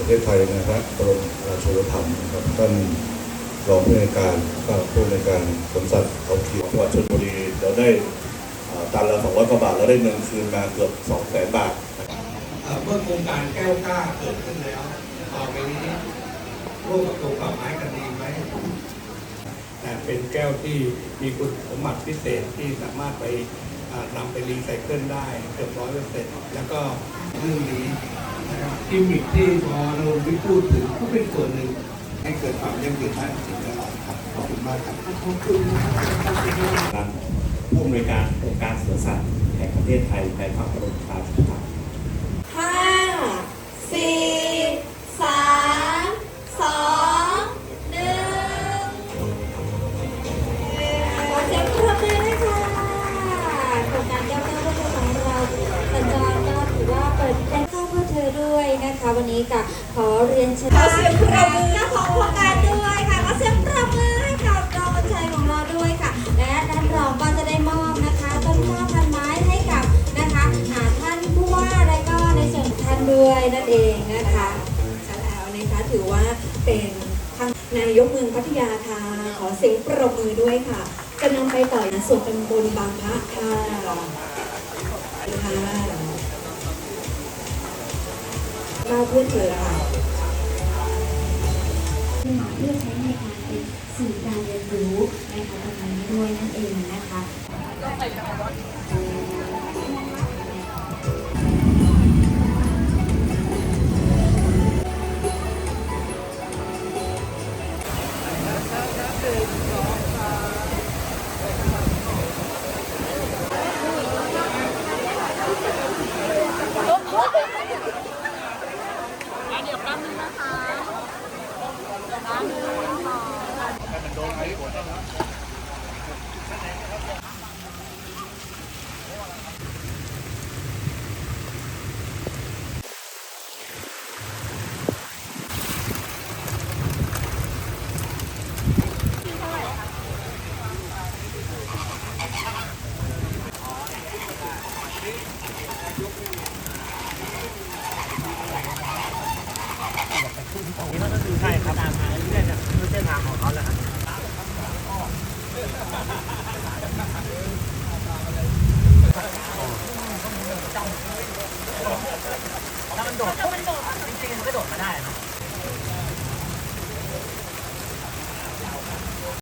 ประเทศไทยนะครับกรมราชวัฒนนะครับท่านรองผู้ในการก็ผู้ในการสมศักดิ์เขาเขียวจังหวัดชลบุรีเราได้ตันละ200กว่าบาทเราได้เงินคืนมาเกือบ2แสนบาทเมื่อโครงการแก้วกล้าเกิดขึ้นแล้วต่อไปนี้ร่วมกับกรมป่าไม้กันดีไหมอ่เป็นแก้วที่มีคุณสมบัติพิเศษที่สามารถไปนำไปรีไซเคิลได้เกือบร้อยเปอร์เซ็นต์แล้วก็เรื่องนี้ กิมมิคที่พอเราได้พูดถึงก็เป็นส่วนหนึ่งให้เกิดความยั่งยืนได้สิ่งแวดล้อมครับขอบคุณมากครับทางผู้อำนวยการองค์การสวนสัตว์แห่งประเทศไทยในพระบรมราชูปถัมภ์ห้าสี่ส นะคะวันนี้ก็ขอเรียนเชิญขอเสียงปรบมือเจ้าของโครงการด้วยค่ะขอเสียงปรบมือให้กับรองบัญชัยของเราด้วยค่ะ และท่านรองก็จะได้มอบนะคะต้นข้าวพันไม้ให้กับนะคะอ่าท่านผู้ว่าและก็ในส่วนของท่านด้วยนั่นเองนะคะใช่แล้วนะคะถือว่าเป็นทางนายกเมืองพัทยาค่ะขอเสียงปรบมือด้วยค่ะจะนำไปต่อในส่วนตำบลบางพระค่ะค่ะ ก้าวเพื่อเธอค่ะเพื่อใช้ในการเป็นสื่อการเรียนรู้นะคะตรงนี้ด้วยนั่นเองนะคะ ครับ